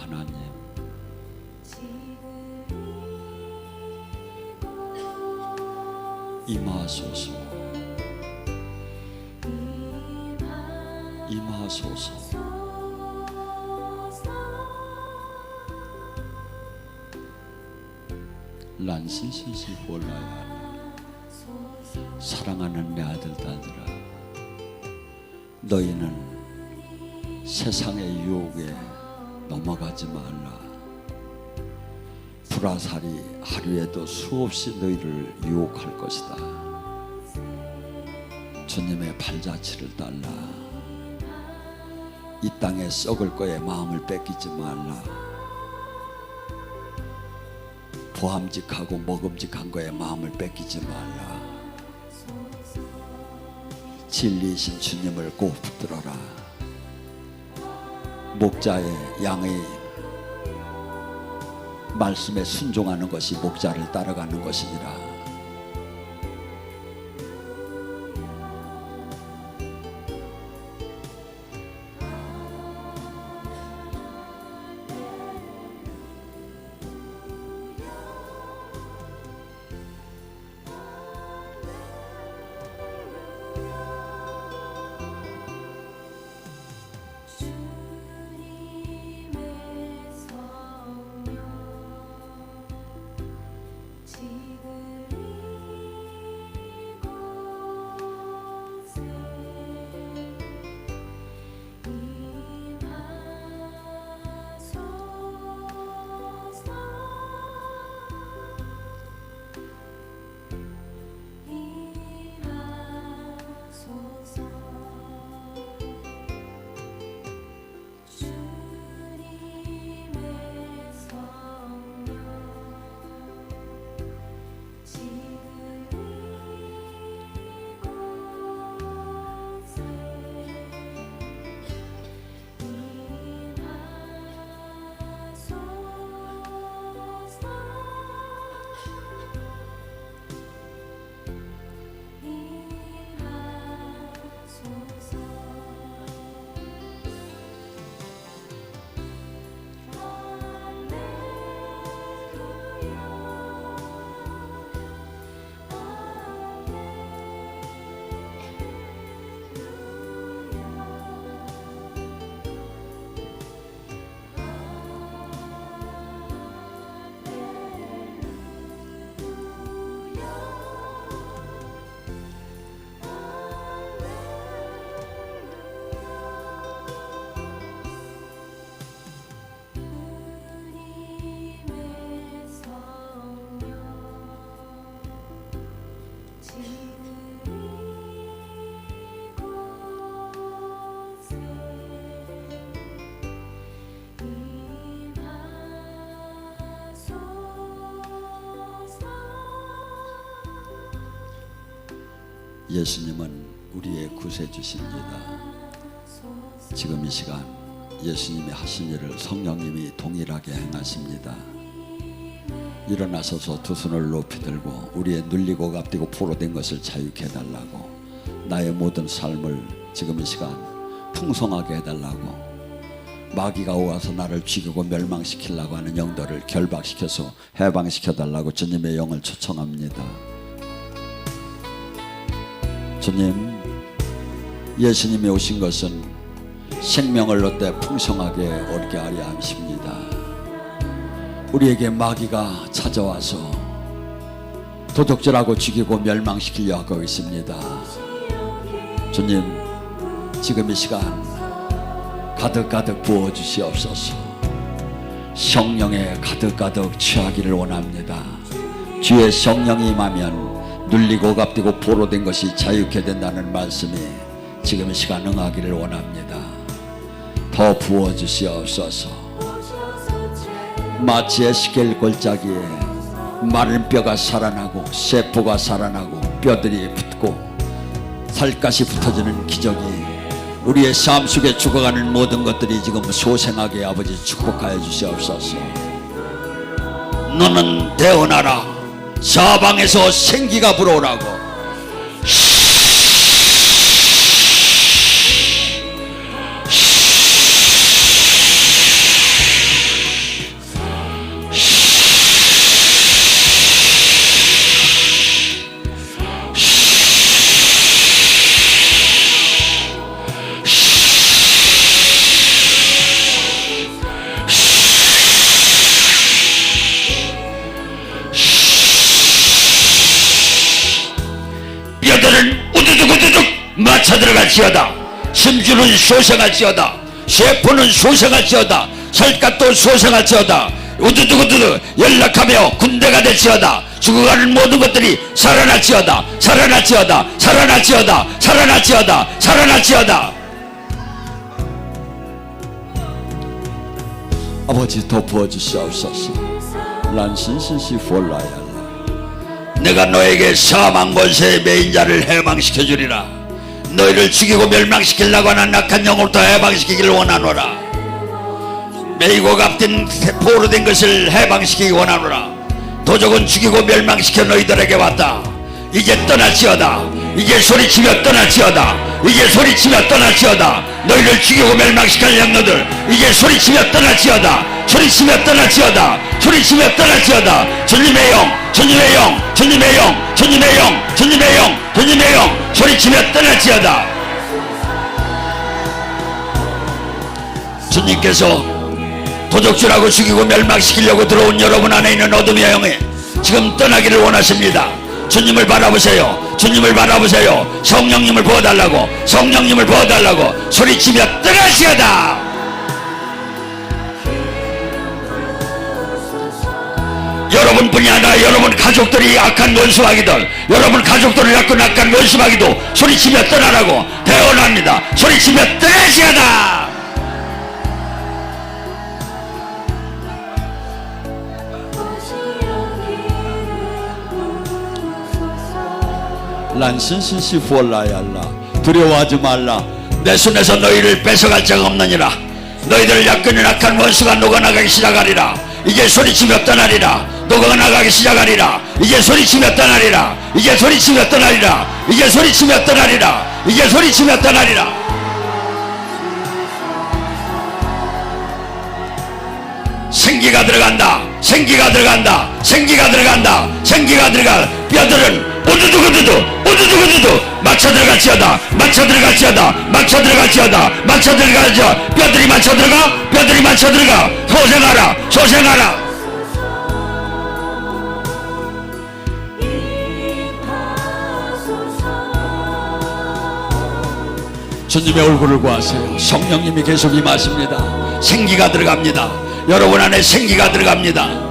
하나님. 임하소서. 임하소서. 란시시시 볼라야 사랑하는 내 아들 딸들아 너희는 세상의 유혹에 넘어가지 말라. 불화살이 하루에도 수없이 너희를 유혹할 것이다. 주님의 발자취를 따라. 이 땅에 썩을 거에 마음을 뺏기지 말라. 보함직하고 먹음직한 거에 마음을 뺏기지 말라. 진리이신 주님을 꼭 붙들어라 목자의 양의 말씀에 순종하는 것이 목자를 따라가는 것이니라 예수님은 우리의 구세주십니다 지금 이 시간 예수님이 하신 일을 성령님이 동일하게 행하십니다. 일어나서서 두 손을 높이 들고 우리의 눌리고 갑디고 포로된 것을 자유케 해달라고 나의 모든 삶을 지금 이 시간 풍성하게 해달라고 마귀가 오와서 나를 죽이고 멸망시키려고 하는 영들을 결박시켜서 해방시켜 달라고 주님의 영을 초청합니다. 주님 예수님이 오신 것은 생명을 얻되 풍성하게 얻게 하려 하십니다. 우리에게 마귀가 찾아와서 도둑질하고 죽이고 멸망시키려 하고 있습니다. 주님, 지금 이 시간 가득가득 부어 주시옵소서. 성령에 가득가득 취하기를 원합니다. 주의 성령이 임하면 눌리고 갑디고 포로된 것이 자유케 된다는 말씀이 지금 이 시간 응하기를 원합니다. 더 부어 주시옵소서. 마치 에스겔 골짜기에 마른 뼈가 살아나고 세포가 살아나고 뼈들이 붙고 살갗이 붙어지는 기적이 우리의 삶 속에 죽어가는 모든 것들이 지금 소생하게 아버지 축복하여 주시옵소서. 너는 대언하라 사방에서 생기가 불어오라고 소생할지어다. 심주는 소생할지어다. 셰프는 소생할지어다. 설갓도 소생할지어다. 우두두두두 연락하며 군대가 될지어다. 죽어가는 모든 것들이 살아날지어다. 살아날지어다. 살아날지어다. 살아날지어다. 살아날지어다. 아버지 더 부어주시옵소서. 난 신신시 볼라야. 내가 너에게 사망 권세의 매인자를 해방시켜 주리라 너희를 죽이고 멸망시키려고 하는 악한 영으로부터 해방시키기를 원하노라. 매이고 값된 포로 된 것을 해방시키기 원하노라. 도적은 죽이고 멸망시켜 너희들에게 왔다. 이제 떠날지어다. 이제 소리치며 떠날지어다 이제 소리치며 떠날지어다. 너희를 죽이고 멸망시킬 영녀들 이제 소리치며 떠날지어다. 소리치며 떠날지어다. 소리치며 떠날지어다. 주님의 영 주님의 영 주님의 영 주님의 영 주님의 영 주님의 영 소리치며 떠날지어다. 주님께서 도적질하고 죽이고 멸망시키려고 들어온 여러분 안에 있는 어둠의 영이 지금 떠나기를 원하십니다. 주님을 바라보세요. 주님을 바라보세요. 성령님을 부어달라고 성령님을 부어달라고 소리치며 떠나시어다. 여러분뿐이 아니라 여러분 가족들이 악한 원수마귀들 여러분 가족들을 낳고 악한 원수마귀도 소리치며 떠나라고 대언합니다. 소리치며 떠나시어다. 란신신시 후올라야알라. 두려워하지 말라. 내 손에서 너희를 뺏어갈 자가 없느니라. 너희들 약근의 악한 원수가 녹아나가기 시작하리라. 이제 소리치며 떠나리라. 녹아나가기 시작하리라. 이제 소리치며 떠나리라. 이제 소리치며 떠나리라. 이제 소리치며 떠나리라. 이제 소리치며 떠나리라. 생기가 들어간다. 생기가 들어간다. 생기가 들어간다. 생기가 들어가. 뼈들은 우두두 우두두 우두두 우두두 맞춰 들어갈지어다. 맞춰 들어갈지어다. 맞춰 들어갈지어다. 맞춰 들어갈지어다. 뼈들이 맞춰 들어가. 뼈들이 맞춰 들어가. 소생하라. 소생하라. 주님의 얼굴을 구하세요. 성령님이 계속 임하십니다. 생기가 들어갑니다. 여러분 안에 생기가 들어갑니다.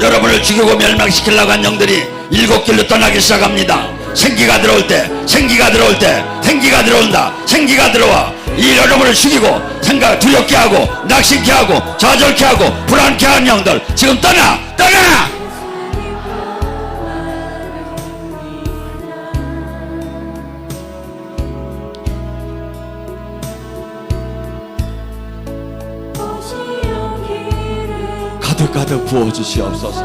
여러분을 죽이고 멸망시키려고 한 영들이 일곱 길로 떠나기 시작합니다. 생기가 들어올 때, 생기가 들어올 때, 생기가 들어온다. 생기가 들어와. 이 여러분을 죽이고 생각 두렵게 하고 낙심케 하고 좌절케 하고 불안케 하는 영들 지금 떠나, 떠나. 부어 주시옵소서.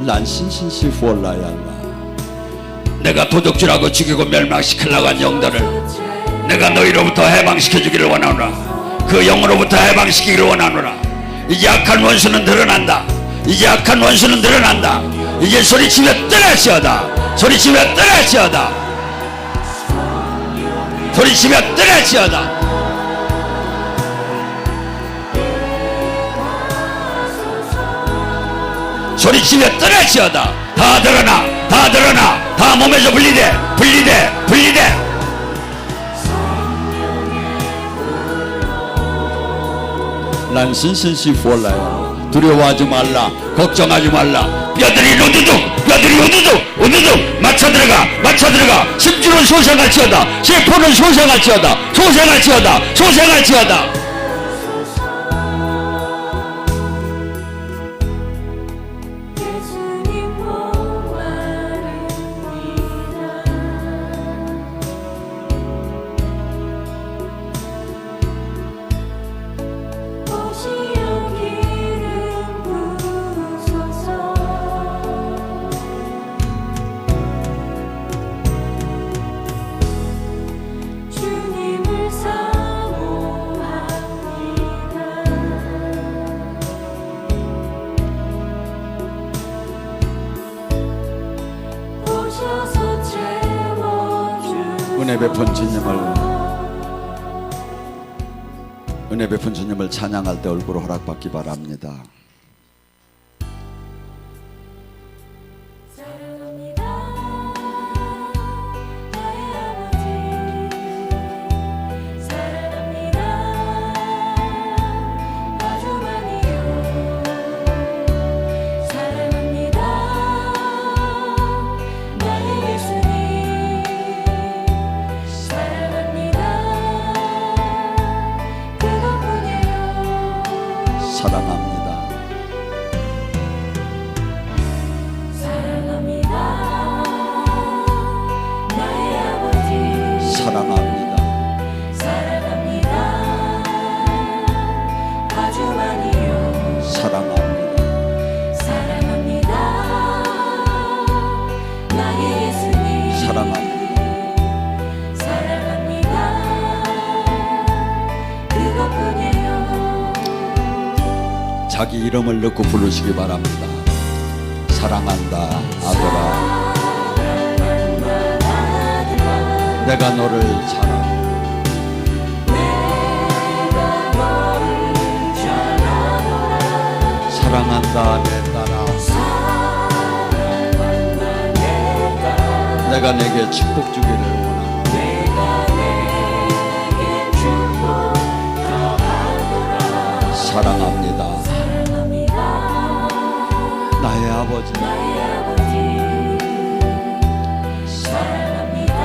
난 신신시 후올라야라. 내가 도둑질하고 죽이고 멸망시키려고 한 영들을 내가 너희로부터 해방시켜 주기를 원하노라. 그 영으로부터 해방시키기를 원하노라. 이제 악한 원수는 드러난다. 이제 악한 원수는 드러난다. 이제 소리치며 떠나시어다. 소리치며 떠나시어다. 소리치며 떠나시어다. 소리치며 떠나시어다. 다 드러나, 다 드러나, 다 몸에서 분리돼, 분리돼, 분리돼. 난 신신시 볼라요. 두려워하지 말라, 걱정하지 말라. 뼈들이 우두둑, 뼈들이 우두둑, 우두둑 맞춰 들어가, 맞춰 들어가. 심주는 소생할지어다, 세포는 소생할지어다, 소생할지어다, 소생할지어다. 베푼 주님을 찬양할 때 얼굴 허락받기 바랍니다. 사랑합니다. 자기 이름을 넣고 부르시기 바랍니다. 사랑한다 아들아. 내가 너를 사랑 사랑한다 내 딸아. 내가 내게 축복 주기를 아버지. 사랑합니다.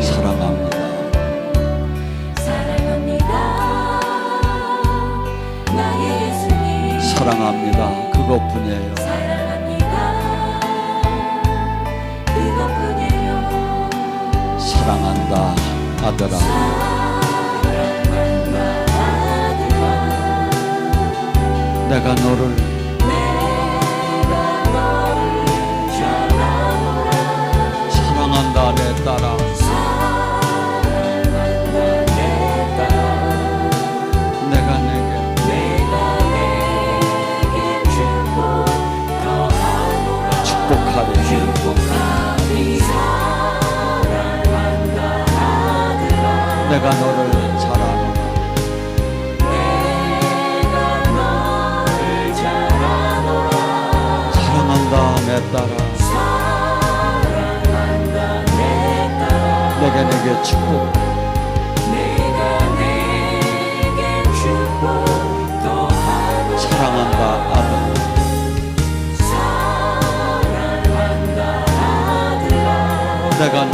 사랑합니다. 사랑합니다 그것뿐이에요. 사랑한다. 아들아 내가 너를 사랑한다 내 딸아. 내가 내게 축복하리 내가 너를 내가 내게 축복 사랑한다 아들 내가 너를 사랑한다